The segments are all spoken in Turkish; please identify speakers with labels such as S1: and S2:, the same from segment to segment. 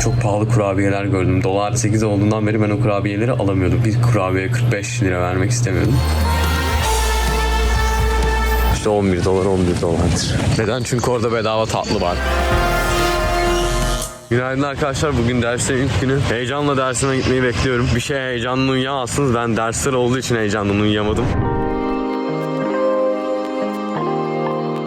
S1: Çok pahalı kurabiyeler gördüm. Dolar 8 olduğundan beri ben o kurabiyeleri alamıyordum. Bir kurabiye 45 lira vermek istemiyordum. İşte 11 dolar 11 dolardır. Neden? Çünkü orada bedava tatlı var. Günaydın arkadaşlar. Bugün dersin ilk günü. Heyecanla dersime gitmeyi bekliyorum. Bir şey heyecanlı uyuyamazsınız. Ben dersler olduğu için heyecandan uyuyamadım.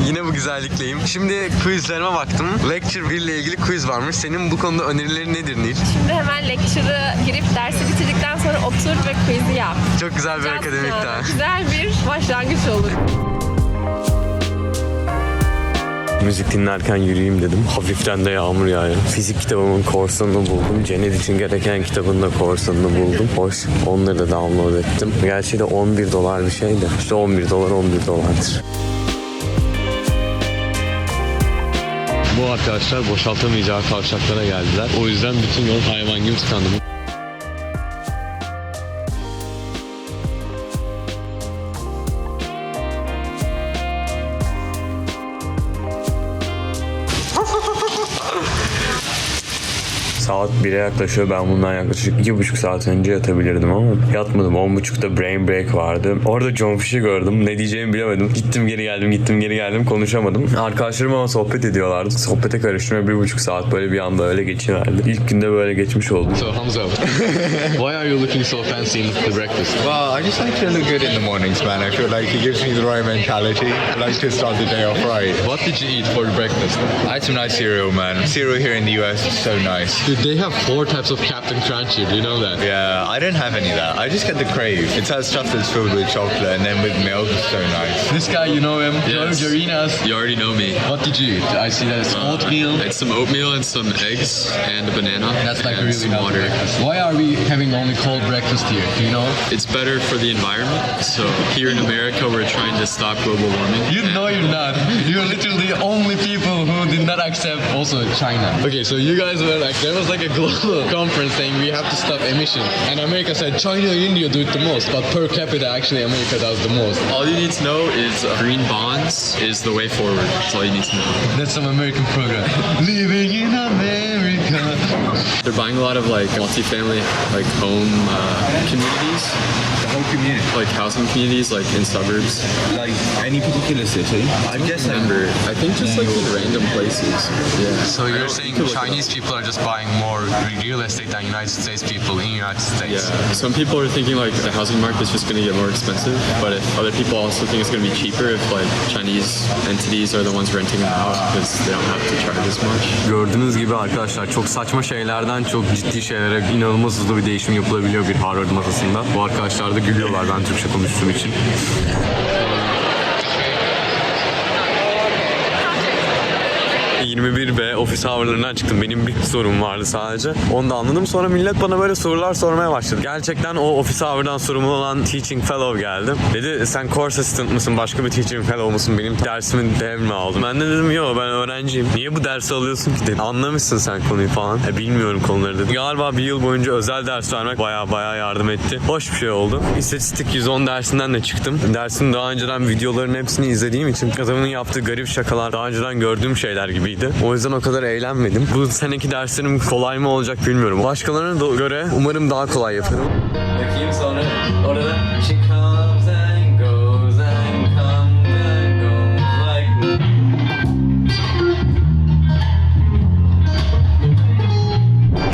S1: Yine bu güzellikleyim. Şimdi quizlerime baktım. Lecture 1 ile ilgili quiz varmış. Senin bu konuda önerilerin nedir Nil?
S2: Şimdi hemen lecture'ı girip dersi bitirdikten sonra otur ve quiz'i yap.
S1: Çok güzel bir
S2: Biraz,
S1: akademik ders.
S2: Güzel bir başlangıç olur.
S1: Müzik dinlerken yürüyeyim dedim. Hafiften de yağmur yağıyor. Fizik kitabımın korsanını buldum. Cennet için gereken kitabın da korsanını buldum. Hoş. Onları da download ettim. Gerçi de 11 dolar bir şeydi. İşte 11 dolar 11 dolardır. Bu arkadaşlar boşaltamayacağı kavşaklara geldiler. O yüzden bütün yol hayvan gibi tıkandım. Saat 1'e yaklaşıyor. Ben bundan yaklaşık 2,5 saat önce yatabilirdim ama yatmadım. 10.30'da brain break vardı. Orada John Fish'i gördüm. Ne diyeceğimi bilemedim. Gittim geri geldim, gittim geri geldim. Konuşamadım. Arkadaşlarım ama sohbet ediyorlardı. Sohbete karıştım ve 1,5 saat böyle bir anda öyle geçiverdi. İlk günde böyle geçmiş oldu.
S3: So Hamza, why are you looking so fancy in the breakfast?
S4: Well, I just like to look good in the mornings, man. I feel like it gives me the right mentality. I like to start the day off right.
S3: What did you eat for breakfast?
S4: I had some nice cereal, man. Cereal here in the US is so nice.
S3: They have four types of Captain Crunchy. Do you know that?
S4: Yeah, I don't have any of that. I just get the crave. It's that stuff that's filled with chocolate and then with milk. It's so nice.
S3: This guy, you know him,
S5: Yes.
S3: George Arenas.
S5: You already know me.
S3: What did you eat? I see that it's uh, oatmeal.
S5: It's some oatmeal and some eggs and a banana
S3: That's like
S5: and
S3: really
S5: some water.
S3: breakfast. Why are we having only cold breakfast here? Do you know?
S5: It's better for the environment. So here in America, we're trying to stop global warming.
S3: You know you're not. You're literally the only people who did not accept also China. Okay, so you guys were like, there was like a global conference saying we have to stop emission. And America said China and India do it the most, but per capita actually America does the most.
S5: All you need to know is uh, green bonds is the way forward. That's all you need to know.
S3: That's some American program. Living in America.
S5: They're buying a lot of like multifamily, like home uh, communities,
S6: The whole community,
S5: like housing communities, like in suburbs.
S6: like any particular city. I guess like,
S5: Remember, I think just like in random places. Yeah.
S7: So you're saying Chinese people are just buying more real estate than United States people in United States?
S5: Yeah, some people are thinking like the housing market is just going to get more expensive, but if other people also think it's going to be cheaper if like Chinese entities are the ones renting them out because they don't have to charge as much.
S1: Gördüğünüz gibi arkadaşlar çok saçma şeylerden çok ciddi şeylere inanılmaz hızlı bir değişim yapılabiliyor bir Harvard masasında. Bu arkadaşlar da gülüyorlar ben Türkçe konuştuğum için. ...21B ofis hourlarından çıktım. Benim bir sorum vardı sadece. Onu da anladım. Sonra millet bana böyle sorular sormaya başladı. Gerçekten o ofis hour'dan sorumlu olan teaching fellow geldi. Dedi sen course assistant mısın? Başka bir teaching fellow musun? Benim dersimin dev mi aldın? Ben de dedim yok ben öğrenciyim. Niye bu dersi alıyorsun ki dedi. Anlamışsın sen konuyu falan. E, bilmiyorum konuları dedim. Galiba bir yıl boyunca özel ders vermek baya baya yardım etti. Hoş bir şey oldu. İstatistik 110 dersinden de çıktım. Dersin daha önceden videoların hepsini izlediğim için adamın yaptığı garip şakalar daha önceden gördüğüm şeyler gibiydi. O yüzden o kadar eğlenmedim. Bu seneki derslerim kolay mı olacak bilmiyorum. Başkalarına da göre umarım daha kolay yaparım. Bakayım sonra orada she comes and goes and comes and goes like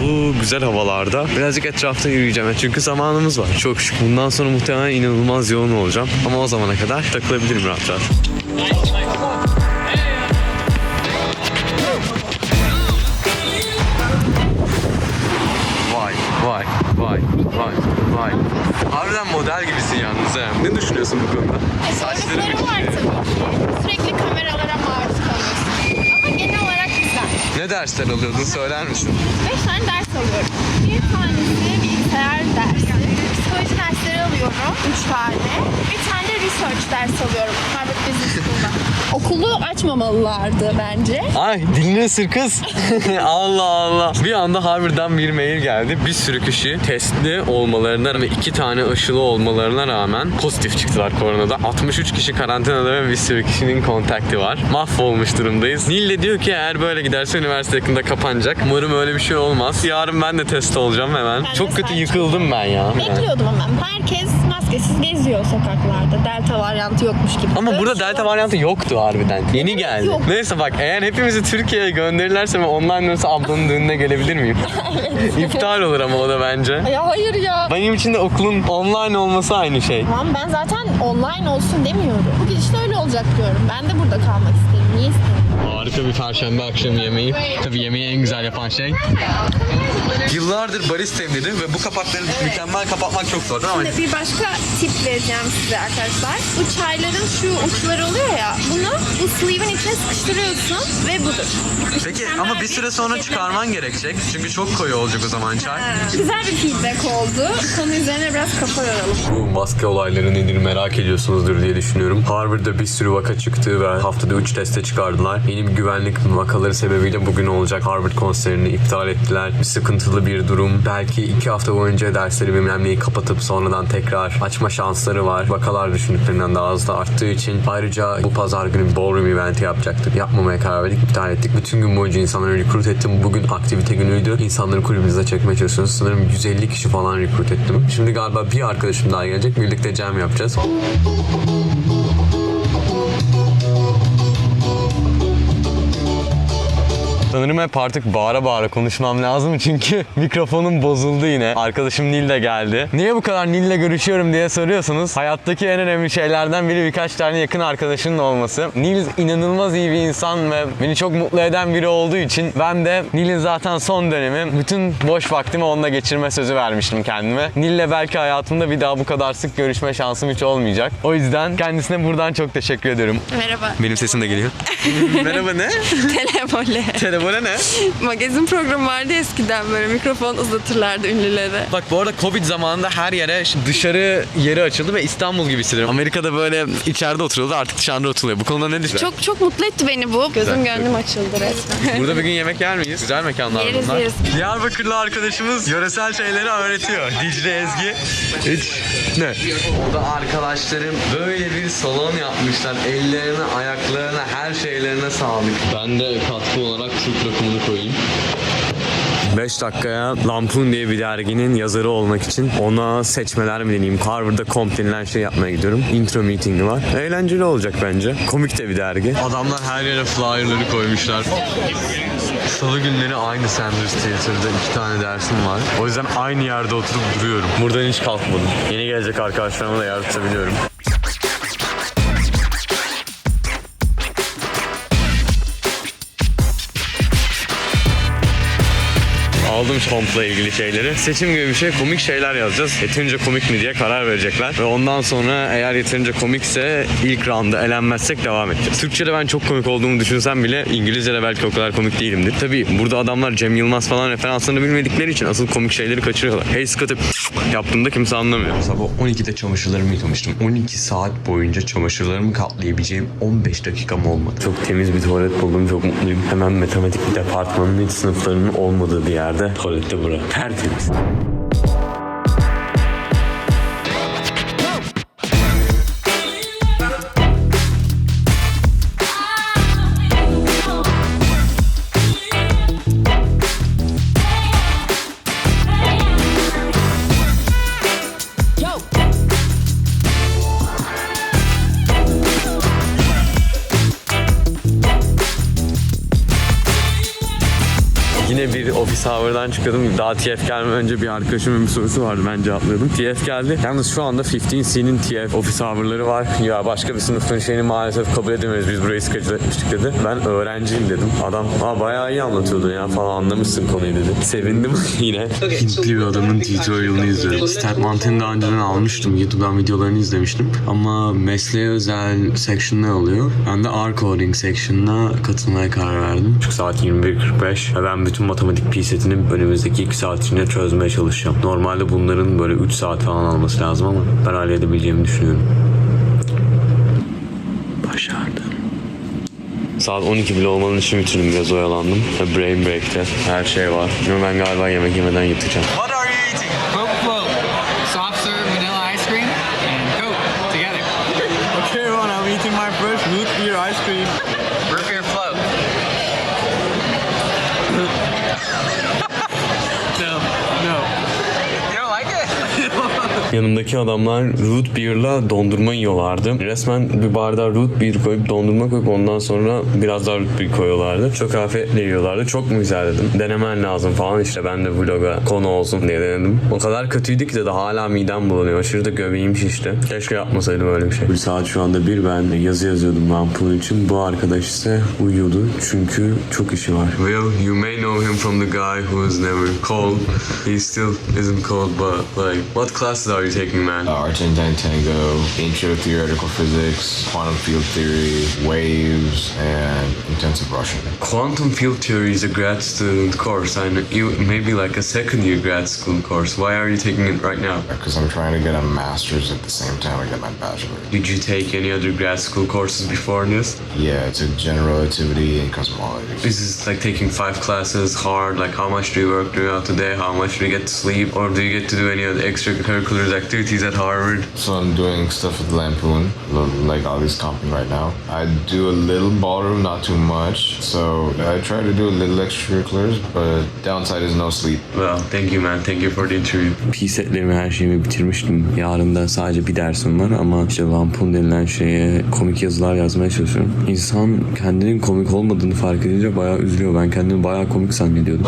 S1: Bu güzel havalarda birazcık etrafta yürüyeceğim. Çünkü zamanımız var. Çok şık. Bundan sonra muhtemelen inanılmaz yoğun olacağım. Ama o zamana kadar takılabilirim rahat rahat. Vay vay vay. Harbiden model gibisin yalnız ha. Ne düşünüyorsun bu konuda? Saçların
S8: Sorunlarım var tabii ki. Sürekli kameralara maruz kalıyorsun. Ama genel olarak güzel.
S1: Ne dersler alıyordun söyler misin?
S8: Beş tane ders alıyorum. Bir tanesi bilgisayar dersi, psikoloji dersleri alıyorum. 3 tane. Research ders alıyorum. Harvard Business School'da. Okulu açmamalılardı bence.
S1: Ay dilini ısır kız. Allah Allah. Bir anda Harvard'dan bir mail geldi. Bir sürü kişi testli olmalarına ve iki tane aşılı olmalarına rağmen pozitif çıktılar koronada. 63 kişi karantinada ve bir sürü kişinin kontakti var. Mahvolmuş durumdayız. Nil de diyor ki eğer böyle giderse üniversite yakında kapanacak. Umarım öyle bir şey olmaz. Yarın ben de test olacağım hemen.
S8: Ben
S1: Çok kötü yıkıldım ben ya.
S8: Bekliyordum ama herkes maskesiz geziyor sokaklarda. Delta varyantı yokmuş gibi.
S1: Ama
S8: Böyle
S1: burada
S8: şey
S1: delta
S8: yok.
S1: varyantı yoktu harbiden. Yeni geldi.
S8: Yok.
S1: Neyse bak eğer hepimizi Türkiye'ye gönderirlerse ve online dönse ablanın düğününe gelebilir miyim? İptal olur ama o da bence.
S8: Ya hayır ya.
S1: Benim için de okulun online olması aynı şey.
S8: Tamam ben zaten online olsun demiyorum. Bu gidişle öyle olacak diyorum. Ben de burada kalmak isterim. Niye isterim?
S1: Harika bir perşembe akşamı yemeği. Tabii yemeği en güzel yapan şey. Yıllardır baristayım dedi ve bu kapakları mükemmel kapatmak çok zor ama
S8: Şimdi bir başka tip vereceğim size arkadaşlar. Bu çayların şu uçları oluyor ya. Bunu bu sleeve'in içine sıkıştırıyorsun ve budur.
S1: Peki ama bir süre sonra çıkarman gerekecek. Çünkü çok koyu olacak o zaman çay.
S8: Güzel bir feedback oldu. Konu üzerine biraz kafa yoralım.
S1: Bu maske olayları nedir merak ediyorsunuzdur diye düşünüyorum. Harvard'da bir sürü vaka çıktı ve haftada 3 teste çıkardılar. Yeni bir güvenlik vakaları sebebiyle bugün olacak Harvard konserini iptal ettiler. Bir sıkıntılı bir durum. Belki 2 hafta boyunca dersleri bilmem neyi kapatıp sonradan tekrar açma şansları var. Vakalar düşündüklerinden daha hızlı arttığı için. Ayrıca bu pazar günü ballroom eventi yapacaktık. Yapmamaya karar verdik. iptal ettik. Bütün gün boyunca insanları recruit ettim. Bugün aktivite günüydü. İnsanları kulübümüze çekmeye çalışıyoruz. Sanırım 150 kişi falan recruit ettim. Şimdi galiba bir arkadaşım daha gelecek. Birlikte jam yapacağız. Sanırım hep artık bağıra bağıra konuşmam lazım çünkü mikrofonum bozuldu yine. Arkadaşım Nil de geldi. Niye bu kadar Nil'le görüşüyorum diye soruyorsanız hayattaki en önemli şeylerden biri birkaç tane yakın arkadaşının olması. Nil inanılmaz iyi bir insan ve beni çok mutlu eden biri olduğu için ben de Nil'in zaten son dönemi bütün boş vaktimi onunla geçirme sözü vermiştim kendime. Nil'le belki hayatımda bir daha bu kadar sık görüşme şansım hiç olmayacak. O yüzden kendisine buradan çok teşekkür ediyorum.
S2: Merhaba.
S1: Benim sesim de geliyor. Merhaba ne?
S2: Telefole.
S1: Telefona ne?
S2: Magazin programı vardı eskiden böyle mikrofon uzatırlardı ünlülere.
S1: Bak bu arada Covid zamanında her yere şimdi dışarı yeri açıldı ve İstanbul gibi hissediyorum. Amerika'da böyle içeride oturuyordu artık dışarıda oturuyor. Bu konuda ne düşünüyorsun?
S2: Çok çok mutlu etti beni bu. Gözüm gönlüm açıldı resmen.
S1: Burada bir gün yemek yer miyiz? Güzel mekanlar
S2: Yeriz,
S1: bunlar.
S2: yeriz.
S1: Diyarbakırlı arkadaşımız yöresel şeyleri öğretiyor. Dicle Ezgi. Hiç ne? Burada arkadaşlarım böyle bir salon yapmışlar. Ellerine, ayaklarına, her şeylerine sağlık. Ben de katkı olarak Türk rakımını koyayım. 5 dakikaya Lampoon diye bir derginin yazarı olmak için ona seçmeler mi deneyeyim? Harvard'da komp denilen şey yapmaya gidiyorum. Intro meetingi var. Eğlenceli olacak bence. Komik de bir dergi. Adamlar her yere flyer'ları koymuşlar. Salı günleri aynı Sanders Theater'da iki tane dersim var. O yüzden aynı yerde oturup duruyorum. Buradan hiç kalkmadım. Yeni gelecek arkadaşlarıma da yer tutabiliyorum. Aldım kompla ilgili şeyleri. Seçim gibi bir şey komik şeyler yazacağız. Yeterince komik mi diye karar verecekler. Ve ondan sonra eğer yeterince komikse ilk rounda elenmezsek devam edeceğiz. Türkçe'de ben çok komik olduğumu düşünsem bile İngilizce'de belki o kadar komik değilimdir. Tabii burada adamlar Cem Yılmaz falan referanslarını bilmedikleri için asıl komik şeyleri kaçırıyorlar. Hey Scott'ı yaptığımda kimse anlamıyor. Sabah 12'de çamaşırlarımı yıkamıştım. 12 saat boyunca çamaşırlarımı katlayabileceğim 15 dakikam olmadı. Çok temiz bir tuvalet buldum. Çok mutluyum. Hemen matematik bir departmanının hiç sınıflarının olmadığı bir yerde tuvalette bura. Tertemiz. Hour'dan çıkıyordum. Daha TF gelmeden önce bir arkadaşımın bir sorusu vardı. Ben cevaplıyordum. TF geldi. Yalnız şu anda 15C'nin TF ofis hour'ları var. Ya başka bir sınıfın şeyini maalesef kabul edemiyoruz. Biz burayı schedule etmiştik dedi. Ben öğrenciyim dedim. Adam Aa, bayağı iyi anlatıyordu ya falan anlamışsın konuyu dedi. Sevindim yine. Hintli bir adamın tutorial'ını izliyorum. Stat Mountain'i daha önceden almıştım. YouTube'dan videolarını izlemiştim. Ama mesleğe özel section ne oluyor? Ben de R coding section'ına katılmaya karar verdim. Çünkü saat 21.45 ve ben bütün matematik pi setini önümüzdeki 2 saat içinde çözmeye çalışacağım. Normalde bunların böyle 3 saat falan alması lazım ama ben halledebileceğimi düşünüyorum. Başardım. Saat 12 bile olmanın için bitirdim biraz oyalandım. Brain break'te her şey var. Ama ben galiba yemek yemeden yatacağım. Yanımdaki adamlar root beer'la dondurma yiyorlardı. Resmen bir bardağa root beer koyup dondurma koyup ondan sonra biraz daha root beer koyuyorlardı. Çok afiyetle yiyorlardı. Çok mu güzel dedim. Denemen lazım falan işte ben de vloga konu olsun diye denedim. O kadar kötüydü ki de hala midem bulanıyor. Aşırı da göbeğim şişti. Keşke yapmasaydım öyle bir şey. Bir saat şu anda bir ben yazı yazıyordum Lampoon için. Bu arkadaş ise uyuyordu çünkü çok işi var. Well, you may know him from the guy who was never cold. He still isn't cold but like what classes are you taking man?
S9: Uh, Argentine Tango, Intro Theoretical Physics, Quantum Field Theory, Waves, and Intensive Russian.
S1: Quantum field theory is a grad student course and you maybe like a second year grad school course. Why are you taking it right now?
S9: Because I'm trying to get a master's at the same time I get my bachelor's.
S1: Did you take any other grad school courses before this?
S9: Yeah, it's a general relativity and cosmology.
S1: Is this like taking five classes hard? Like how much do you work throughout the day? How much do you get to sleep? Or do you get to do any other extracurricular activities at Harvard?
S9: So I'm doing stuff with Lampoon, like all these comping right now. I do a little ballroom, not too much. So I try to do a little extracurriculars, but downside is no sleep.
S1: Well, thank you man. Thank you for the interview. Pi setlerimi her şeyimi bitirmiştim. Yarın da sadece bir dersim var ama işte Lampoon denilen şeye komik yazılar yazmaya çalışıyorum. İnsan kendinin komik olmadığını fark edince bayağı üzülüyor. Ben kendimi bayağı komik zannediyordum.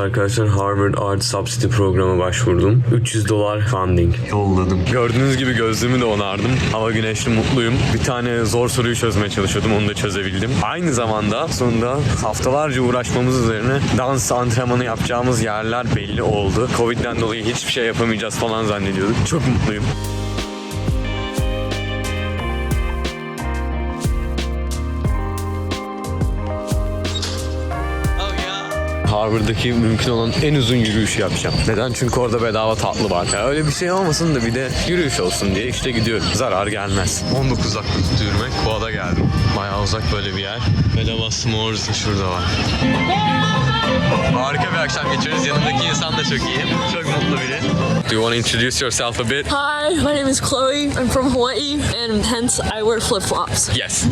S1: Arkadaşlar Harvard Art Subsidy programı başvurdum. 300 dolar funding yolladım. Gördüğünüz gibi gözlüğümü de onardım. Hava güneşli mutluyum. Bir tane zor soruyu çözmeye çalışıyordum. Onu da çözebildim. Aynı zamanda sonunda haftalarca uğraşmamız üzerine dans antrenmanı yapacağımız yerler belli oldu. Covid'den dolayı hiçbir şey yapamayacağız falan zannediyorduk. Çok mutluyum. Harvard'daki mümkün olan en uzun yürüyüşü yapacağım. Neden? Çünkü orada bedava tatlı var. Ya öyle bir şey olmasın da bir de yürüyüş olsun diye işte gidiyorum. Zarar gelmez. 19 dakika tuttu yürümek. Koa'da geldim. Bayağı uzak böyle bir yer. Bedava s'mores da şurada var. Harika bir akşam geçiriyoruz. Yanımdaki insan da çok iyi. Çok mutlu biri. Do you want to introduce yourself a bit?
S10: Hi, my name is Chloe. I'm from Hawaii, and hence I wear flip flops.
S1: Yes.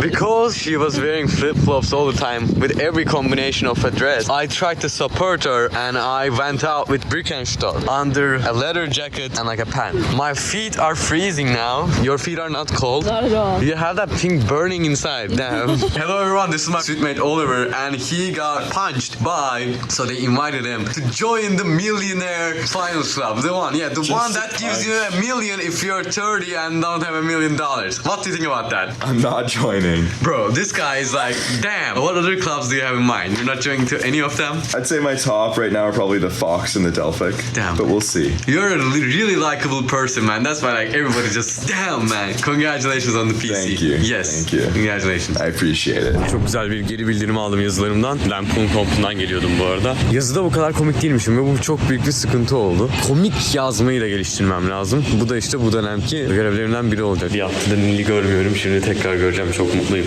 S1: Because she was wearing flip flops all the time with every combination of a dress, I tried to support her and I went out with Birkenstock under a leather jacket and like a pant. My feet are freezing now. Your feet are not cold.
S10: Not at all.
S1: You have that thing burning inside. Damn. Hello everyone, this is my suitmate Oliver and he got punched by so they invited him to join the millionaire finals club. The one, yeah, the one that gives you a million if you're 30 and don't have a million dollars. What do you think about that?
S4: I'm not joining.
S1: Bro, this guy is like, damn, what other clubs do you have in mind? You're not joining to any of them?
S4: I'd say my top right now are probably the Fox and the Delphic.
S1: Damn.
S4: But we'll see.
S1: You're a really likable person, man. That's why like everybody just, damn man. Congratulations on the PC.
S4: Thank you.
S1: Yes.
S4: Thank you.
S1: Congratulations.
S4: I appreciate it.
S1: Çok güzel bir geri bildirim aldım yazılarımdan. Lampoon Comp'undan geliyordum bu arada. Yazıda bu kadar komik değilmişim ve bu çok büyük bir sıkıntı oldu. Komik yazmayı da geliştirmem lazım. Bu da işte bu dönemki görevlerimden biri olacak. Bir haftada Nil'i görmüyorum. Şimdi tekrar göreceğim. Çok mutluyum.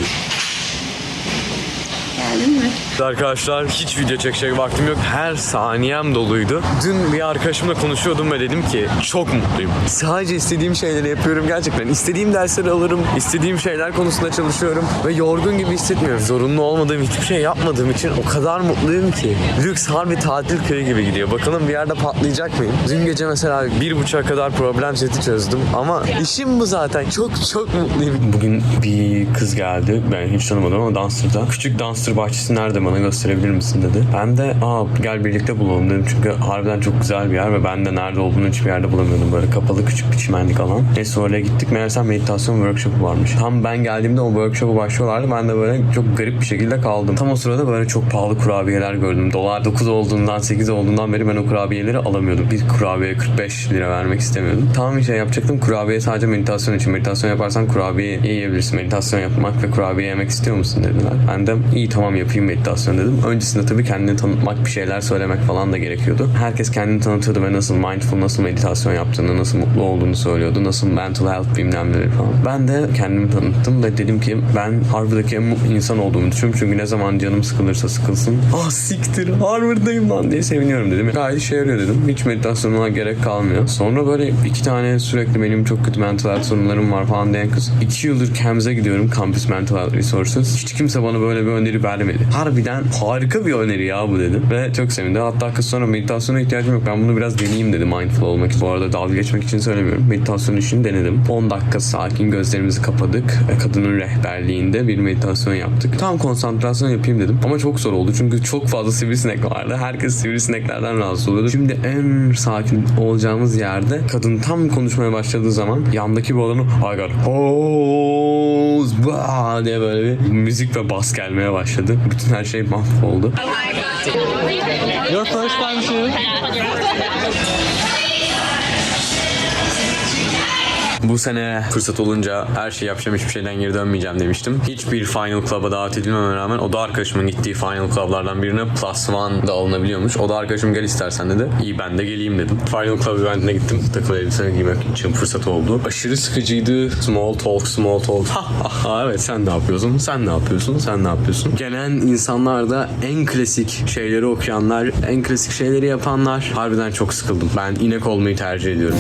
S8: Mi?
S1: Arkadaşlar hiç video çekecek vaktim yok. Her saniyem doluydu. Dün bir arkadaşımla konuşuyordum ve dedim ki çok mutluyum. Sadece istediğim şeyleri yapıyorum gerçekten. İstediğim dersleri alırım. istediğim şeyler konusunda çalışıyorum. Ve yorgun gibi hissetmiyorum. Zorunlu olmadığım hiçbir şey yapmadığım için o kadar mutluyum ki. Lüks harbi tatil köyü gibi gidiyor. Bakalım bir yerde patlayacak mıyım? Dün gece mesela bir buçuğa kadar problem seti çözdüm. Ama işim bu zaten. Çok çok mutluyum. Bugün bir kız geldi. Ben hiç tanımadım ama Dunster'da. Küçük Dunster bahçesi nerede mi bana gösterebilir misin dedi. Ben de aa gel birlikte bulalım dedim. Çünkü harbiden çok güzel bir yer ve ben de nerede olduğunu hiçbir yerde bulamıyordum. Böyle kapalı küçük bir çimenlik alan. Neyse oraya gittik. Meğersem meditasyon workshopu varmış. Tam ben geldiğimde o workshopu başlıyorlardı. Ben de böyle çok garip bir şekilde kaldım. Tam o sırada böyle çok pahalı kurabiyeler gördüm. Dolar 9 olduğundan 8 olduğundan beri ben o kurabiyeleri alamıyordum. Bir kurabiye 45 lira vermek istemiyordum. Tamam bir şey yapacaktım. Kurabiye sadece meditasyon için. Meditasyon yaparsan kurabiye yiyebilirsin. Meditasyon yapmak ve kurabiye yemek istiyor musun dediler. Ben de iyi tamam yapayım meditasyon dedim. Öncesinde tabii kendini tanıtmak, bir şeyler söylemek falan da gerekiyordu. Herkes kendini tanıtıyordu ve nasıl mindful, nasıl meditasyon yaptığını, nasıl mutlu olduğunu söylüyordu. Nasıl mental health bilmem neleri falan. Ben de kendimi tanıttım ve dedim ki ben Harvard'daki en mutlu insan olduğumu düşünüyorum. Çünkü ne zaman canım sıkılırsa sıkılsın. Ah siktir Harvard'dayım lan diye seviniyorum dedim. Gayet işe yarıyor dedim. Hiç meditasyona gerek kalmıyor. Sonra böyle iki tane sürekli benim çok kötü mental health sorunlarım var falan diyen kız. İki yıldır KEMS'e gidiyorum. Campus Mental Health Resources. Hiç kimse bana böyle bir öneri vermedi. Harbiden harika bir öneri ya bu dedim. Ve çok sevindi. Hatta kız sonra meditasyona ihtiyacım yok. Ben bunu biraz deneyeyim dedi mindful olmak için. Bu arada dalga geçmek için söylemiyorum. Meditasyon işini denedim. 10 dakika sakin gözlerimizi kapadık. Kadının rehberliğinde bir meditasyon yaptık. Tam konsantrasyon yapayım dedim. Ama çok zor oldu. Çünkü çok fazla sivrisinek vardı. Herkes sivrisineklerden rahatsız oluyordu. Şimdi en sakin olacağımız yerde kadın tam konuşmaya başladığı zaman yandaki bu adamın bah diye böyle bir müzik ve bas gelmeye başladı. Bütün her şey mahvoldu. Your first time too? Bu sene fırsat olunca her şeyi yapacağım hiçbir şeyden geri dönmeyeceğim demiştim. Hiçbir Final Club'a davet edilmeme rağmen o da arkadaşımın gittiği Final Club'lardan birine Plus One da alınabiliyormuş. O da arkadaşım gel istersen dedi. İyi ben de geleyim dedim. Final Club eventine gittim. Takım elbise giymek için fırsat oldu. Aşırı sıkıcıydı. Small talk, small talk. Ha ha ha evet sen ne yapıyorsun? Sen ne yapıyorsun? Sen ne yapıyorsun? Gelen insanlar da en klasik şeyleri okuyanlar, en klasik şeyleri yapanlar. Harbiden çok sıkıldım. Ben inek olmayı tercih ediyorum.